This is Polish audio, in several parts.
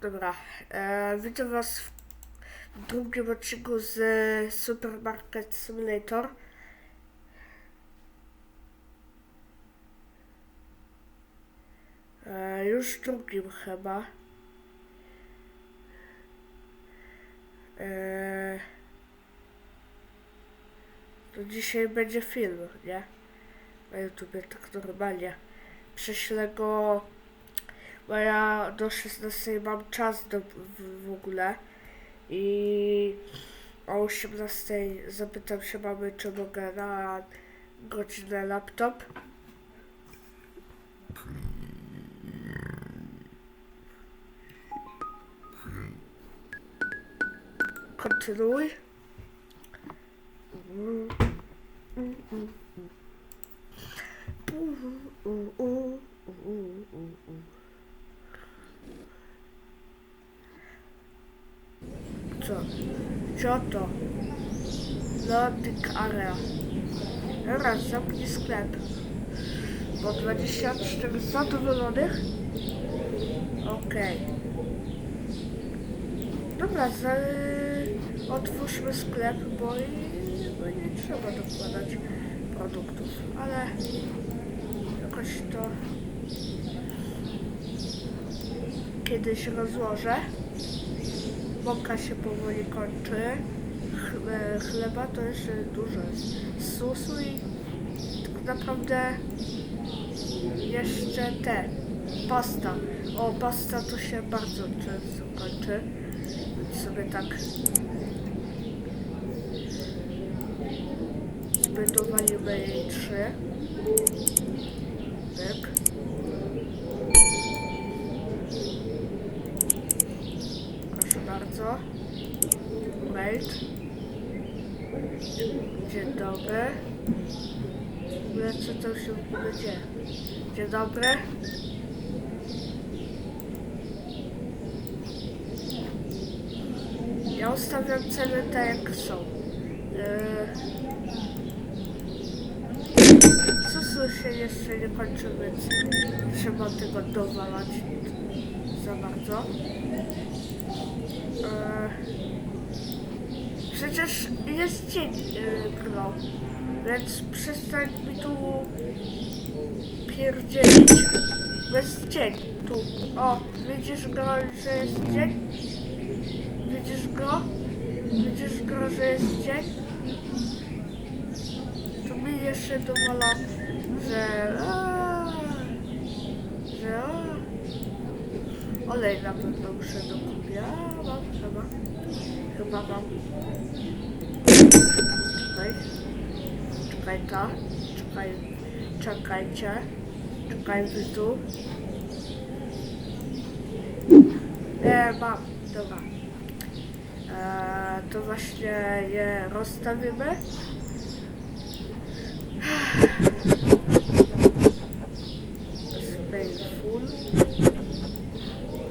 Dobra, e, witam was w drugim odcinku z Supermarket Simulator. E, już drugim chyba. E, to dzisiaj będzie film, nie? Na YouTubie tak normalnie. Prześlę go bo ja do 16 mam czas do, w, w ogóle i o 18 zapytam się mamy, czy mogę na godzinę laptop. Kontynuuj. Mm, mm, mm, mm. Co to? Loading area. Teraz zamknij sklep. Po 24 zadowolonych? Okej. Dobra, za, otwórzmy sklep, bo, i, bo nie trzeba dokładać produktów, ale jakoś to kiedyś rozłożę. Mąka się powoli kończy. Chle- Chleba to jeszcze dużo. Susu i tak naprawdę jeszcze te. Pasta. O, pasta to się bardzo często kończy. Sobie tak zbudowaliśmy jej trzy. Tak. Proszę bardzo. Mail. Dzień dobry. W co tam się dzieje? Dzień dobry. Ja ustawiam ceny tak jak są. Eee, Susu się jeszcze nie kończy, więc trzeba tego dowalać za bardzo. Eee, Przecież jest dzień yy, gro, więc przestań mi tu pierdzielić. Jest dzień tu. O, widzisz go, że jest dzień? Widzisz go? Widzisz go, że jest dzień? To mi jeszcze dowala, że... Że... A, olej na pewno muszę dokupić. A, mam. Chyba mam. Czekaj. Czekaj ta. Czekaj. Czekajcie. Czekaj wy tu. E, mam. Dobra. E, to właśnie je rozstawimy. Spray full.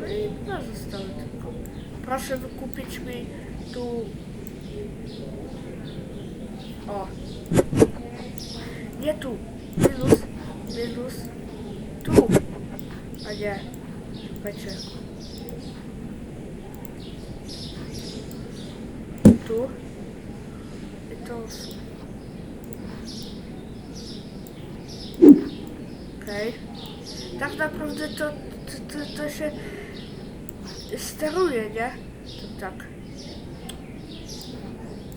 No i dwa zostały tylko. Proszę wykupić mi tu... O. Nie tu. Minus. Minus. Tu. A nie. Czekajcie. Tu. I to... Okej. Tak naprawdę to, to, to, to się steruje, nie? To tak.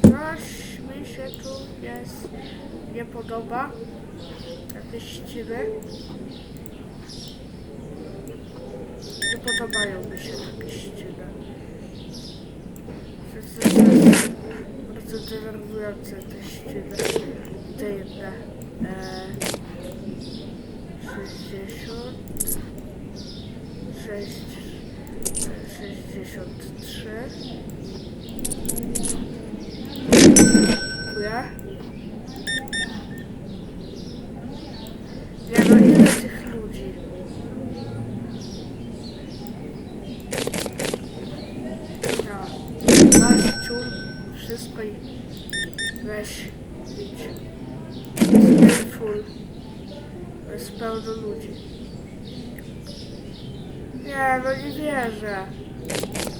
Coś mi się tu jest nie podoba. Jakieś ściwy. Nie podobają mi się takie jest bardzo denerwujące te ściwy. Te jedne. E, 60 6 63 Dziękuję. Nie no, ile tych ludzi? No, masz wszystko weź, jest pełno ludzi. Nie, no nie wierzę.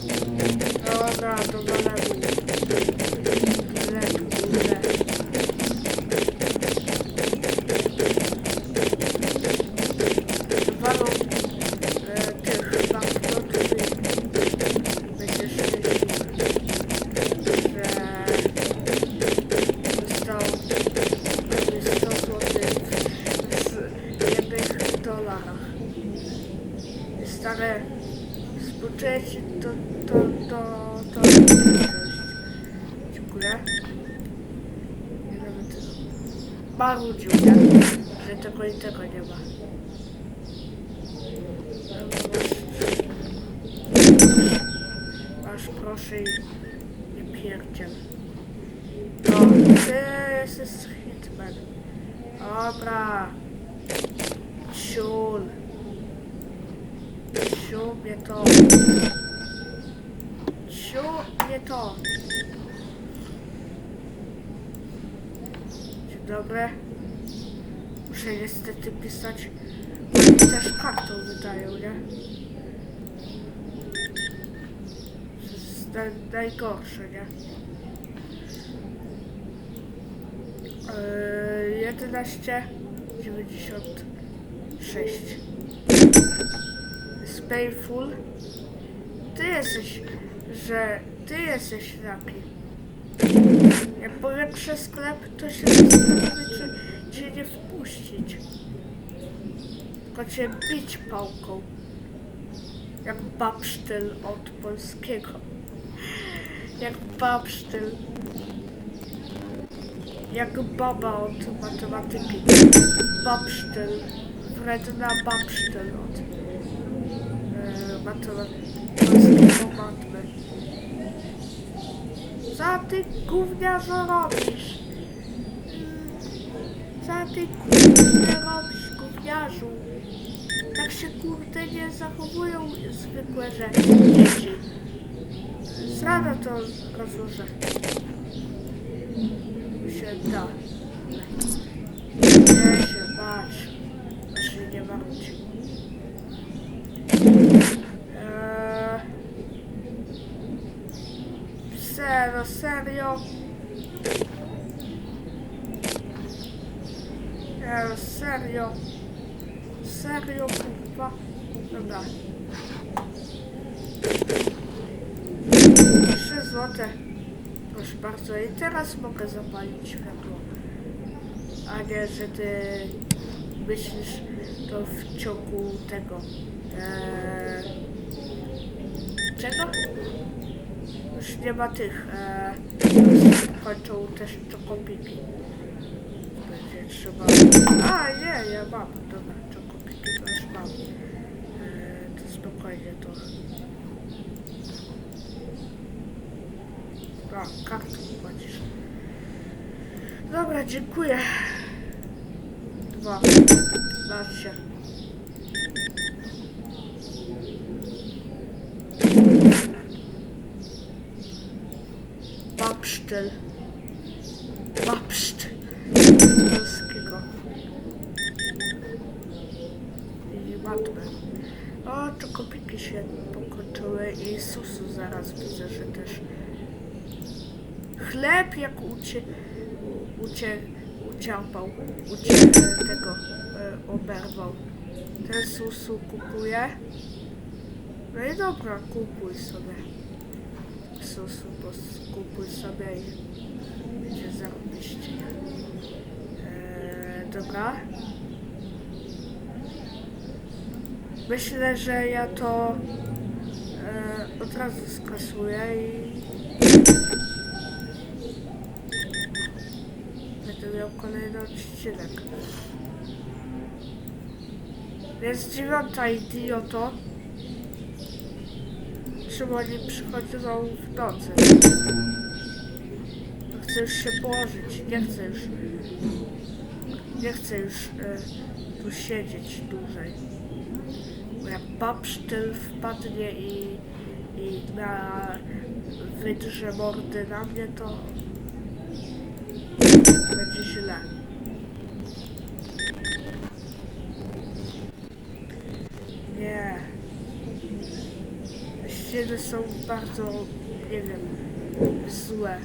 Dobra, to zalewu. Lecz, kurde. Walą e, tych banknotów i będziesz szczęśliwy, że dostał prawie 100 zł w jednych dolarach. Stare współczuję ci to, to, to, to, Dziękuję. I nawet marudził, nie? że tego i tego nie ma. Masz proszę i nie pierdziel. No, ty jesteś hitman. Dobra. Ciul. Ciul mnie to. Ciul mnie to. Dzień. Muszę niestety pisać. Też kartą wydają, nie? To jest naj, najgorsze, nie? Eee, 11 96 Jest painful. Ty jesteś, że ty jesteś taki. Jak powiem przez sklep, to się zastanowię, czy cię nie wpuścić. Tylko cię bić pałką. Jak babsztyl od polskiego. Jak babsztyl. Jak baba od matematyki. Babsztyl. Wredna babsztyl od matematycznego matmy. Co ty gówniarzu robisz? Ty kurde robisz gówniarzu? Tak się kurde nie zachowują zwykłe że dzieci. Zrada to rozłożę. Się da. Nie się bać. Nie martw. Eee... Serio, serio. Eee, serio. Serio, kurwa. Dobra. Trzy złote. Proszę bardzo. I teraz mogę zapalić światło. A nie, że ty myślisz to w ciągu tego. Eee, czego? Już nie ma tych. Eee, kończą też czokopiki. Trzeba. A nie, ja mam. Dobra, to już mam. Eee, to spokojnie to. A, kartą płacisz. Dobra, dziękuję. Dwa. Masz się. Babsztyl. Babsztyl. Z polskiego. I matmy. O, czokopiki się pokończyły i susu zaraz widzę, że też. Chleb jak ucie, ucie, uciapał, ucie, tego e, oberwał. Ten susu kupuje. No i dobra, kupuj sobie. Susu, bo kupuj sobie i będzie zarobiście. E, dobra. Myślę, że ja to e, od razu skasuję i będę miał kolejny odcinek. Jest dziewiąta idioto. Czemu oni przychodzą w nocy? Chcę już się położyć. Nie chcę już. Nie chcę już e, tu siedzieć dłużej. Babsztyl wpadnie i, i na wydrze mordy na mnie, to będzie źle. Nie. godziny są bardzo, nie wiem, złe,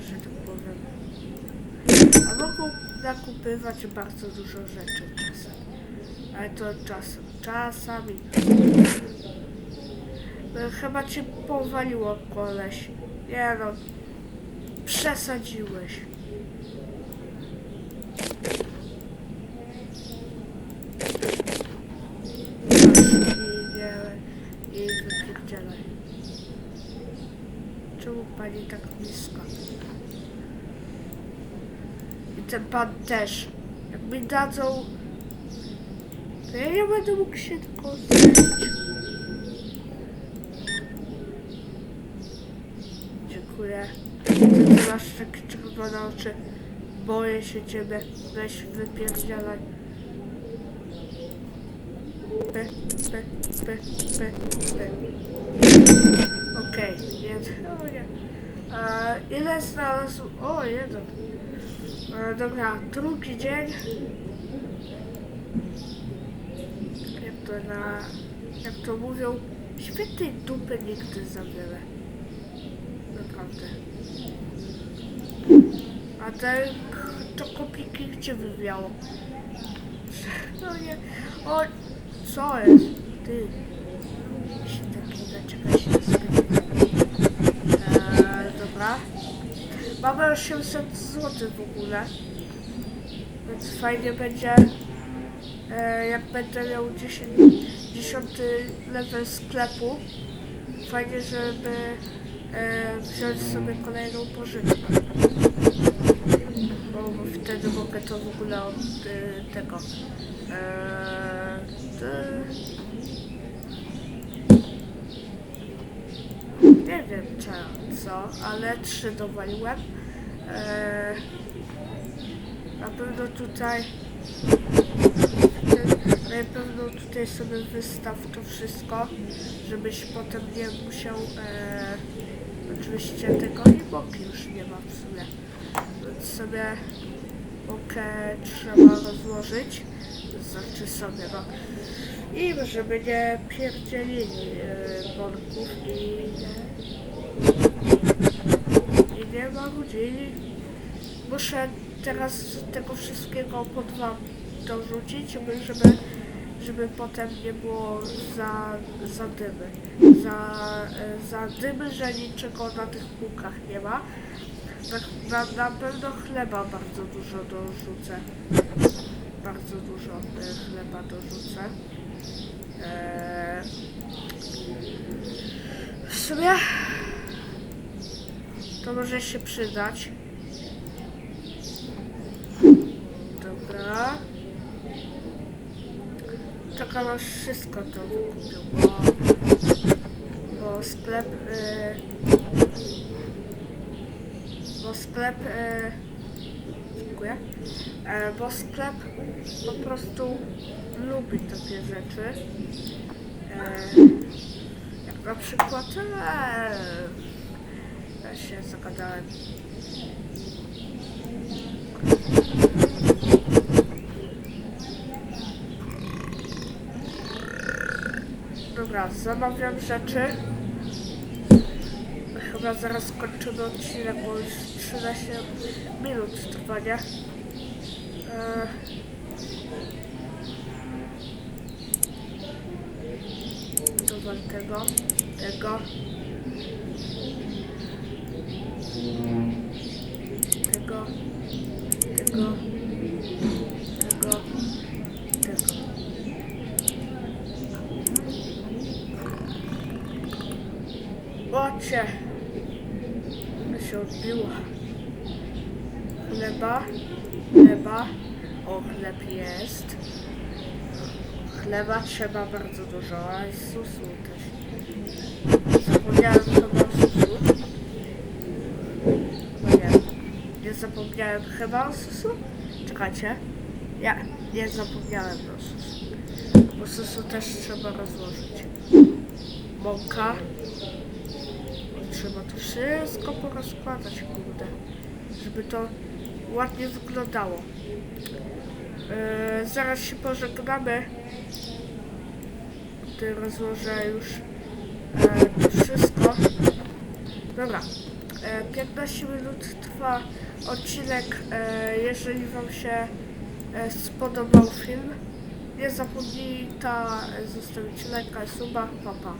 że tak powiem. A mogą nakupywać bardzo dużo rzeczy czasem. Ale to czasem, czasami. No, chyba cię powaliło koleś. Nie no, przesadziłeś. I wypierdzielaj. Czemu pani tak nisko? I ten pan też. Jak mi dadzą, ja nie będę mógł się tylko zejść. Dziękuję. Ty, ty masz takie czerwone oczy. Boję się ciebie. Weź wypierdzielaj. Py, py, py, py, py. Okej, jeden. O nie. E, ile znalazł? O, jeden. E, dobra, drugi dzień. Na... Jak to mówią, świetnej dupy nigdy za wiele. Naprawdę. A te to kopiki gdzie wywiało? No nie. O, co jest? Ty. Się taki zaczekaj się eee, Dobra. Mamy 800 zł w ogóle. Więc fajnie będzie. E, jak będę miał 10, 10 level sklepu. Fajnie, żeby e, wziąć sobie kolejną pożywkę. Bo wtedy mogę to w ogóle od e, tego. E, nie wiem co, ale trzy dowaliłem. Na pewno tutaj na pewno tutaj sobie wystaw to wszystko, żebyś potem nie musiał e, oczywiście tego i boki już nie ma w sumie. Więc sobie bokę trzeba rozłożyć, znaczy sobie no. I żeby nie pierdzielili e, worków i nie, i nie marudzili. Muszę teraz tego wszystkiego po dwa dorzucić, żeby, żeby, potem nie było za, za dymy. Za, e, za dymy, że niczego na tych półkach nie ma. Tak, na, na pewno chleba bardzo dużo dorzucę. Bardzo dużo e, chleba dorzucę. E, w sumie to może się przydać. Dobra. Aż wszystko to wykupił, bo, bo sklep... Y, bo sklep... Y, dziękuję. E, bo sklep po prostu lubi takie rzeczy. E, jak na przykład... E, ja się zagadałem. Dobra, zamawiam rzeczy. Chyba zaraz kończymy odcinek, bo już 13 minut trwa, nie? Eee, tego, tego. Tego, tego, tego, tego. To się odbiło. Chleba, chleba. O, chleb jest. Chleba trzeba bardzo dużo, a i susu też. Zapomniałem chyba o susu. Nie. Nie zapomniałem chyba o susu? Czekajcie. Ja nie zapomniałem o susu. Bo susu też trzeba rozłożyć. Mąka. Trzeba to wszystko porozkładać, kurde. Żeby to ładnie wyglądało. Yy, zaraz się pożegnamy. Gdy rozłożę już E, to wszystko. Dobra. E, 15 minut trwa odcinek. E, jeżeli Wam się e, spodobał film, nie zapomnijcie zostawić lajka suba. Pa, pa.